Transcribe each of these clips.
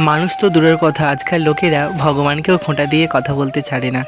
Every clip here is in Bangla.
মানুষ তো দূরের কথা, আজকাল লোকেরা ভগবানকেও খোঁটা দিয়ে কথা বলতে ছাড়ে না।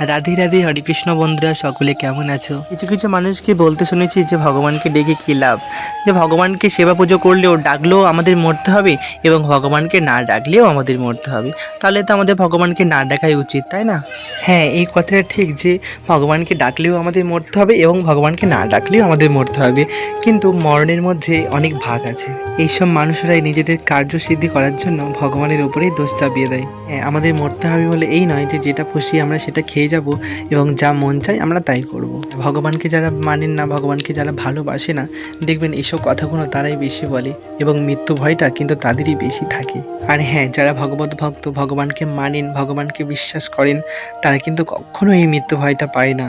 রাধে রাধে, হরে কৃষ্ণ বন্ধুরা, সকলে কেমন আছো? কিছু কিছু মানুষকে বলতে শুনেছি যে ভগবানকে ডেকে কী লাভ? যে ভগবানকে সেবা পুজো করলেও ডাকলেও আমাদের মরতে হবে এবং ভগবানকে না ডাকলেও আমাদের মরতে হবে। তাহলে তো আমাদের ভগবানকে না ডাকাই উচিত, তাই না? হ্যাঁ এই কথাটা ঠিক যে ভগবানকে ডাকলেও আমাদের মরতে হবে এবং ভগবানকে না ডাকলেও আমাদের মরতে হবে। কিন্তু মরণের মধ্যে অনেক ভাগ আছে। এইসব মানুষেরাই নিজেদের কার্যসিদ্ধি করার জন্য ভগবানের উপরেই দোষ চাপিয়ে দেয়। হ্যাঁ আমাদের মরতে হবে বলে এই নয় যে যেটা খুশি আমরা সেটা খেয়ে যাব এবং যা মন চাই আমরা তাই করব। ভগবানকে যারা মানেন না, ভগবানকে যারা ভালোবাসে না, দেখবেন এইসব কথাগুলো তারাই বেশি বলে এবং মৃত্যু ভয়টা কিন্তু তাদেরই বেশি থাকে। আর হ্যাঁ যারা ভগবত ভক্ত, ভগবানকে মানেন, ভগবানকে বিশ্বাস করেন, তারা কিন্তু কখনো এই মৃত্যু ভয়টা পায় না।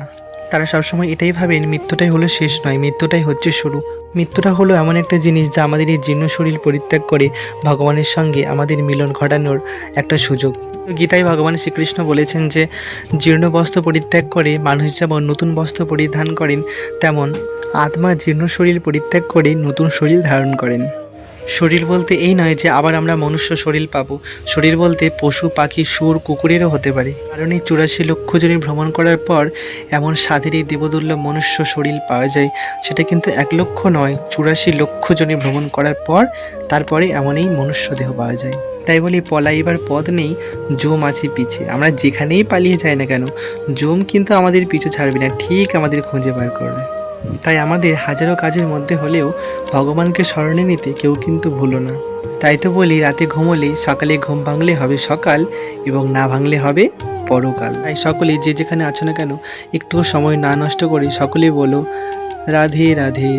তারা সবসময় এটাই ভাবেন, মৃত্যুটাই হলো শেষ নয়, মৃত্যুটাই হচ্ছে শুরু। মৃত্যুটা হলো এমন একটা জিনিস যা আমাদের এই জীর্ণ শরীর পরিত্যাগ করে ভগবানের সঙ্গে আমাদের মিলন ঘটানোর একটা সুযোগ। গীতায় ভগবান শ্রীকৃষ্ণ বলেছেন যে, জীর্ণ বস্ত্র পরিত্যাগ করে মানুষ যেমন নতুন বস্ত্র পরিধান করেন, তেমন আত্মা জীর্ণ শরীর পরিত্যাগ করে নতুন শরীর ধারণ করেন। শরীর বলতে এই নয় যে আবার আমরা মনুষ্য শরীর পাবো। শরীর বলতে পশু, পাখি সুর কুকুরেরও হতে পারে। কারণ এই চুরাশি লক্ষ জনের ভ্রমণ করার পর এমন স্বাদের এই মনুষ্য শরীর পাওয়া যায়। সেটা কিন্তু এক লক্ষ নয়, চুরাশি লক্ষ জনের ভ্রমণ করার পর তারপরে এমনই মনুষ্য দেহ পাওয়া যায়। তাই বলি পলাইবার পথ নেই, জম আছে পিছে। আমরা যেখানেই পালিয়ে যাই না কেন, জম কিন্তু আমাদের পিছু ছাড়বে না, ঠিক আমাদের খুঁজে বার করবে। তাই আমাদের হাজারো কাজের মধ্যে হলেও ভগবানকে স্মরণে নিতে কেউ কিন্তু ভুলো না। তাই তো বলি, রাতে ঘুমোলে সকালে ঘুম ভাঙলে হবে সকাল এবং না ভাঙলে হবে পরকাল। তাই সকলে যে যেখানে আছো না কেন একটু সময় না নষ্ট করে সকলে বলো, রাধে রাধে।